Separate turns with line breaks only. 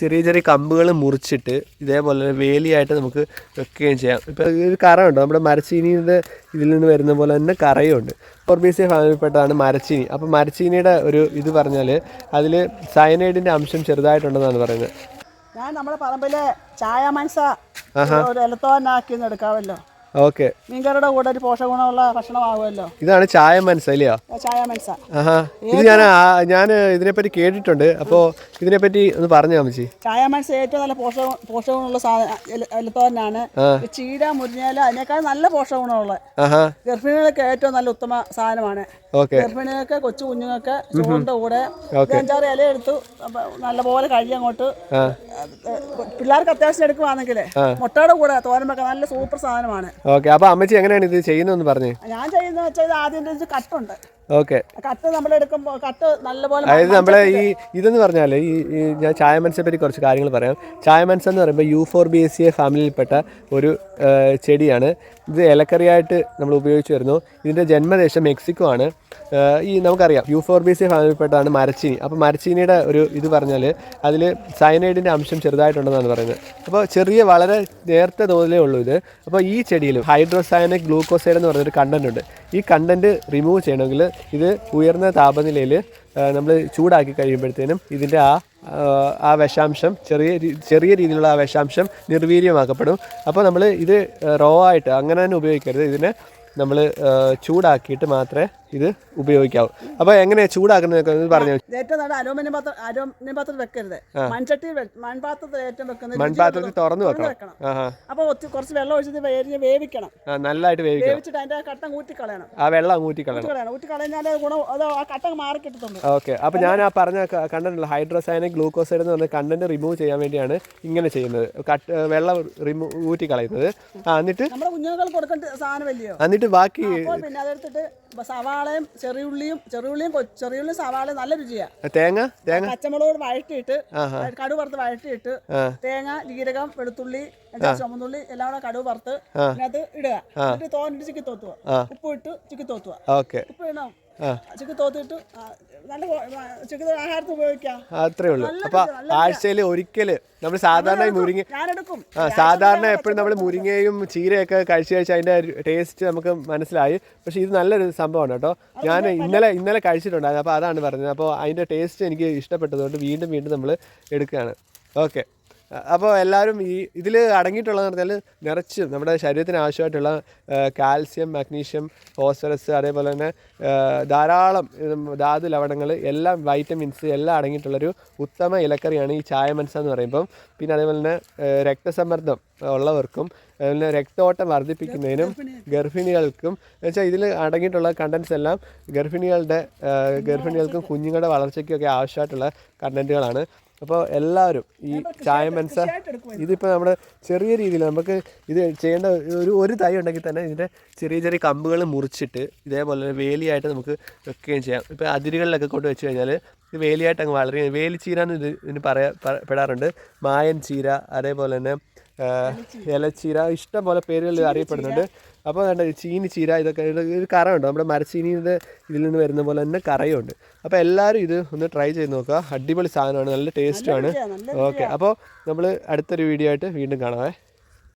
ചെറിയ ചെറിയ കമ്പുകൾ മുറിച്ചിട്ട് ഇതേപോലെ വേലിയായിട്ട് നമുക്ക് വെക്കുകയും ചെയ്യാം. ഇപ്പോൾ ഒരു കറയുണ്ട്. നമ്മുടെ മരച്ചീനിയുടെ ഇതിൽ നിന്ന് വരുന്ന പോലെ തന്നെ കറയുണ്ട്. ഫോർബീസിയ ഫാമിലിപ്പെട്ടതാണ് മരച്ചീനി. അപ്പോൾ മരച്ചീനിയുടെ ഒരു ഇത് പറഞ്ഞാൽ അതിൽ സയനൈഡിന്റെ അംശം ചെറുതായിട്ടുണ്ടെന്നാണ് പറയുന്നത്.
ഞാൻ നമ്മുടെ പറമ്പിലെ ചായ മനസ്സ ഒരു ഇലത്തോനാക്കി എടുക്കാമല്ലോ.
ഓക്കെ.
മീൻകറിയുടെ കൂടെ ഒരു പോഷകഗുണമുള്ള ഭക്ഷണമാകുമല്ലോ.
ഇതാണ് ചായ
മനസ്സ
ആഹാ. ഇത് ഞാൻ ഞാൻ ഇതിനെ പറ്റി കേട്ടിട്ടുണ്ട്. അപ്പോ ഇതിനെ പറ്റി ഒന്ന് പറഞ്ഞു അമ്മച്ചി?
ചായ മനസ്സ് ഏറ്റവും നല്ല പോഷക പോഷകഗുണമുള്ള സാധനം ഇലത്തോനാണ് ചീര മുരിഞ്ഞാല അതിനേക്കാൾ നല്ല പോഷകഗുണമുള്ള
ഗുണമുള്ള
ഗർഭിണികൾക്ക് ഏറ്റവും നല്ല ഉത്തമ സാധനമാണ്. ഗർഭിണികൾക്ക് കൊച്ചു കുഞ്ഞുങ്ങൾക്ക് ചൂണ്ട കൂടെ അഞ്ചാറ് ഇല എടുത്തു നല്ല നല്ലപോലെ കഴുകി അങ്ങോട്ട് പിള്ളേർക്ക് അത്യാവശ്യം എടുക്കുവാണെങ്കിൽ മുട്ടയുടെ കൂടെ തോരൻ വെക്കാൻ നല്ല സൂപ്പർ സാധനമാണ്.
ഓക്കെ അപ്പോൾ അമ്മച്ചി എങ്ങനെയാണ് ഇത് ചെയ്യുന്നതെന്ന് പറഞ്ഞു?
ഞാൻ ചെയ്യുന്നത് വെച്ചാൽ ഇത് ആദ്യം ഒരു കട്ടുണ്ട്.
ഓക്കെ.
ആ കട്ട് നമ്മൾ എടുക്കുമ്പോൾ കട്ട് നല്ലപോലെ
അതായത് നമ്മളെ ഈ ഇതെന്ന് പറഞ്ഞാൽ ഈ ഈ ഞാൻ ചായ മനസ്സിനെ പറ്റി കുറച്ച് കാര്യങ്ങൾ പറയാം. ചായ മനസ്സ് എന്ന് പറയുമ്പോൾ you for B S C A ഫാമിലിയിൽപ്പെട്ട ഒരു ചെടിയാണ്. ഇത് ഇലക്കറിയായിട്ട് നമ്മൾ ഉപയോഗിച്ച് വരുന്നു. ഇതിന്റെ ജന്മദേശം മെക്സിക്കോ ആണ്. ഈ നമുക്കറിയാം you for B C A മരച്ചീനി. അപ്പോൾ മരച്ചീനിയുടെ ഒരു ഇത് പറഞ്ഞാൽ അതിൽ സയനൈഡിന്റെ അംശം ചെറുതായിട്ടുണ്ടെന്നാണ് പറയുന്നത്. അപ്പോൾ ചെറിയ വളരെ നേരത്തെ തോതിലേ ഉള്ളൂ ഇത്. അപ്പോൾ ഈ ചെടിയിൽ ഹൈഡ്രോസയനിക് ഗ്ലൂക്കോസൈഡ് എന്ന് പറഞ്ഞൊരു കണ്ടന്റ് ഉണ്ട്. ഈ കണ്ടന്റ് റിമൂവ് ചെയ്യണമെങ്കിൽ ഇത് ഉയർന്ന താപനിലയിൽ നമ്മൾ ചൂടാക്കി കഴിയുമ്പോഴത്തേനും ഇതിന്റെ ആ, ആ വിഷാംശം ചെറിയ ചെറിയ രീതിയിലുള്ള ആ വിഷാംശം നിർവീര്യമാക്കപ്പെടും. അപ്പോൾ നമ്മൾ ഇത് റോ ആയിട്ട് അങ്ങനെ തന്നെ ഉപയോഗിക്കരുത്. ഇതിനെ നമ്മൾ ചൂടാക്കിയിട്ട് മാത്രമേ ഇത് ഉപയോഗിക്കാവൂ അപ്പൊ എങ്ങനെയാ ചൂടാക്കുന്നത് പറഞ്ഞു?
മൺപാത്രത്തിൽ ഏറ്റവും വെക്കുന്നത്
മൺപാത്രത്തിൽ
ഉള്ളത്
തുറന്ന് വെക്കണം.
അപ്പൊ കുറച്ച് വെള്ളം ഒഴിച്ച് വേവിക്കണം.
നല്ലതായിട്ട് വേവിക്കണം.
വേവിച്ചിട്ട് അതിന്റെ കട്ടം കൂട്ടി കളയണം
ആ വെള്ളം ഊറ്റി കളയണം
ഗുണം അത് ആ കട്ടം മാറി കിട്ടുന്നുണ്ട്
ഓക്കെ. അപ്പൊ ഞാൻ ആ പറഞ്ഞ കണ്ടന്റ് ഹൈഡ്രോസൈനിക് ഗ്ലൂക്കോസൈഡ് എന്ന് പറഞ്ഞ കണ്ടന്റ് റിമൂവ് ചെയ്യാൻ വേണ്ടിയാണ് ഇങ്ങനെ ചെയ്യുന്നത്. കട്ട് വെള്ളം റിമൂവ് ഊറ്റി കളയുന്നത് എന്നിട്ട്
നമ്മുടെ കുഞ്ഞുങ്ങൾക്ക് കൊടുക്കേണ്ട സാധനമല്ലയോ
എന്നിട്ട് ബാക്കി
പിന്നെ അതെടുത്തിട്ട് ബ- സവാളയും ചെറിയുള്ളിയും ചെറിയുള്ളിയും ചെറിയുള്ളിയും സവാളയും നല്ല രുചിയാണ്
തേങ്ങ? തേങ്ങ?
പച്ചമുളക് വഴറ്റിയിട്ട്
കടു
കടുവ് വറുത്ത് വഴറ്റിയിട്ട് തേങ്ങ ജീരകം വെളുത്തുള്ളി ചുമന്നുള്ളി എല്ലാം കൂടെ കടുവ് വറുത്ത് അതിനകത്ത് ഇടുക. എന്നിട്ട് തോന്നിട്ട് ചിക്കി തോത്തുക. ഉപ്പ് ഇട്ട് ചിക്കി തോത്തുക. ഉപ്പ് ഇടണം. ചിക്കി തോത്തിട്ട് ആ, നല്ല ചിക്കി ആഹാരത്തിൽ ഉപയോഗിക്കാം.
അത്രേ ഉള്ളൂ.
അപ്പൊ
ആഴ്ചയിൽ ഒരിക്കൽ നമ്മൾ സാധാരണ മുരിങ്ങ ആ സാധാരണ എപ്പോഴും നമ്മൾ മുരിങ്ങയും ചീരയൊക്കെ കഴിച്ചു കഴിച്ച് അതിന്റെ ടേസ്റ്റ് നമുക്ക് മനസ്സിലായി. പക്ഷെ ഇത് നല്ലൊരു സംഭവമാണ് കേട്ടോ. ഞാൻ ഇന്നലെ ഇന്നലെ കഴിച്ചിട്ടുണ്ടായിരുന്നു. അപ്പോൾ അതാണ് പറഞ്ഞത്. അപ്പോൾ അതിന്റെ ടേസ്റ്റ് എനിക്ക് ഇഷ്ടപ്പെട്ടതുകൊണ്ട് വീണ്ടും വീണ്ടും നമ്മൾ എടുക്കുകയാണ്. ഓക്കെ. അപ്പോൾ എല്ലാവരും ഈ ഇതിൽ അടങ്ങിയിട്ടുള്ളതെന്ന് പറഞ്ഞാൽ നിറച്ച് നമ്മുടെ ശരീരത്തിന് ആവശ്യമായിട്ടുള്ള കാൽസ്യം മഗ്നീഷ്യം ഫോസ്ഫറസ് അതേപോലെ തന്നെ ധാരാളം ധാതു ലവണങ്ങൾ എല്ലാം വൈറ്റമിൻസ് എല്ലാം അടങ്ങിയിട്ടുള്ളൊരു ഉത്തമ ഇലക്കറിയാണ് ഈ ചായമൻസ എന്ന് പറയുമ്പം. പിന്നെ അതേപോലെ തന്നെ രക്തസമ്മർദ്ദം ഉള്ളവർക്കും അതുപോലെ രക്തോട്ടം വർദ്ധിപ്പിക്കുന്നതിനും ഗർഭിണികൾക്കും. എന്നുവെച്ചാൽ ഇതിൽ അടങ്ങിയിട്ടുള്ള കണ്ടൻസ് എല്ലാം ഗർഭിണികളുടെ ഗർഭിണികൾക്കും കുഞ്ഞുങ്ങളുടെ വളർച്ചയ്ക്കും ഒക്കെ ആവശ്യമായിട്ടുള്ള കണ്ടന്റുകളാണ് അപ്പോൾ എല്ലാവരും ഈ ചായ മനസ്സ ഇതിപ്പോൾ നമ്മുടെ ചെറിയ രീതിയിൽ നമുക്ക് ഇത് ചെയ്യേണ്ട ഒരു ഒരു തൈ ഉണ്ടെങ്കിൽ തന്നെ ഇതിന്റെ ചെറിയ ചെറിയ കമ്പുകൾ മുറിച്ചിട്ട് ഇതേപോലെ തന്നെ വേലിയായിട്ട് നമുക്ക് വെക്കുകയും ചെയ്യാം. ഇപ്പോൾ അതിരുകളിലൊക്കെ കൊണ്ട് വെച്ച് കഴിഞ്ഞാൽ ഇത് വേലിയായിട്ട് അങ്ങ് വളരെ. വേലിച്ചീര എന്ന് ഇത് ഇതിന് പറയാ പെടാറുണ്ട്. മായൻ ചീര അതേപോലെ തന്നെ ഇലച്ചീര. ഇഷ്ടം പോലെ പേരുകളിൽ അറിയപ്പെടുന്നുണ്ട്. അപ്പോൾ വേണ്ട ചീനി ചീര ഇതൊക്കെ ഇത് ഒരു കറയുണ്ട് നമ്മുടെ മരച്ചീനിയുടെ ഇതിൽ നിന്ന് വരുന്ന പോലെ തന്നെ കറയുണ്ട്. അപ്പോൾ എല്ലാവരും ഇത് ഒന്ന് ട്രൈ ചെയ്ത് നോക്കുക. അടിപൊളി സാധനമാണ്. നല്ല ടേസ്റ്റുമാണ്. ഓക്കെ. അപ്പോൾ നമ്മൾ അടുത്തൊരു വീഡിയോ ആയിട്ട് വീണ്ടും കാണാമേ